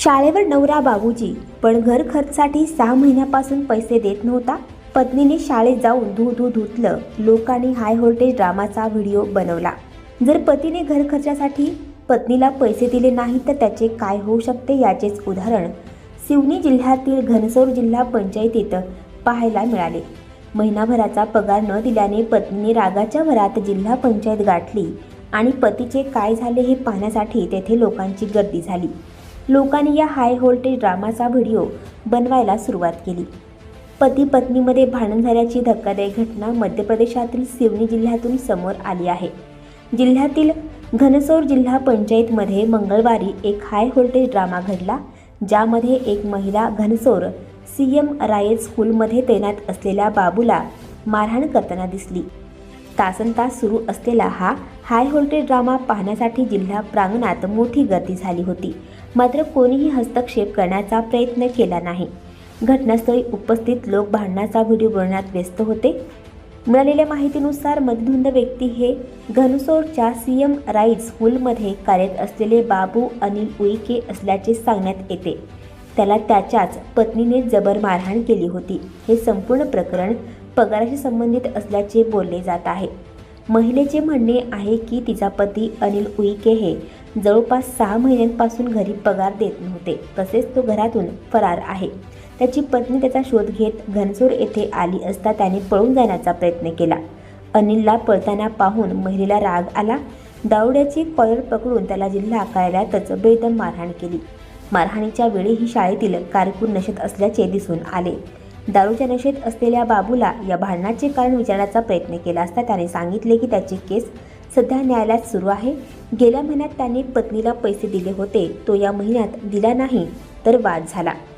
शाळेवर नवरा बाबूजी पण घर खर्चासाठी सहा महिन्यापासून पैसे देत नव्हता. पत्नीने शाळेत जाऊन धू धू धुतलं. लोकांनी हाय व्होल्टेज ड्रामाचा व्हिडिओ बनवला. जर पतीने घर खर्चासाठी पत्नीला पैसे दिले नाही तर त्याचे काय होऊ शकते याचेच उदाहरण सिवनी जिल्ह्यातील घनसोर जिल्हा पंचायतीत पाहायला मिळाले. महिनाभराचा पगार न दिल्याने पत्नीने रागाच्या भरात जिल्हा पंचायत गाठली आणि पतीचे काय झाले हे पाहण्यासाठी तेथे लोकांची गर्दी झाली. लोकांनी या हाय व्होल्टेज ड्रामाचा व्हिडिओ बनवायला सुरुवात केली. पती पत्नीमध्ये भांडण झाल्याची धक्कादायक घटना मध्य प्रदेशातील सिवनी जिल्ह्यातून समोर आली आहे. जिल्ह्यातील घनसोर जिल्हा पंचायतमध्ये मंगळवारी एक हाय व्होल्टेज ड्रामा घडला ज्यामध्ये एक महिला घनसोर सी एम रायत स्कूलमध्ये तैनात असलेल्या बाबूला मारहाण करताना दिसली. तासन तास सुरू असलेला हा हाय व्होल्टेज ड्रामा पाहण्यासाठी जिल्हा प्रांगणात मोठी गर्दी झाली होती. मात्र कोणीही हस्तक्षेप करण्याचा प्रयत्न केला नाही. घटनास्थळी उपस्थित लोक भांडणाचा व्हिडिओ बनवण्यात व्यस्त होते. मिळालेल्या माहितीनुसार मध्यधुंद व्यक्ती हे घनसोरच्या सी एम राईज स्कूलमध्ये कार्यरत असलेले बाबू अनिल उईके असल्याचे सांगण्यात येते. त्याला त्याच्याच पत्नीने जबर मारहाण केली होती. हे संपूर्ण प्रकरण पगाराशी संबंधित असल्याचे बोलले जात आहे. महिलेचे म्हणणे आहे की तिचा पती अनिल उईके हे जवळपास सहा महिन्यांपासून घरी पगार देत नव्हते. तसेच तो घरातून फरार आहे. त्याची पत्नी त्याचा शोध घेत घनसोर येथे आली असता त्याने पळून जाण्याचा प्रयत्न केला. अनिलला पळताना पाहून महिलेला राग आला. दावड्याची कॉलर पकडून त्याला जिल्हा कार्यालयातच बेदम मारहाण केली. मारहाणीच्या वेळी ही शाळेतील कारकून नशेत असल्याचे दिसून आले. दारूच्या नशेत असलेल्या बाबूला या भांडणाचे कारण विचारण्याचा प्रयत्न केला असता त्याने सांगितले की त्याची केस सध्या न्यायालयात सुरू आहे. गेल्या महिन्यात त्याने पत्नीला पैसे दिले होते. तो या महिन्यात दिला नाही तर वाद झाला.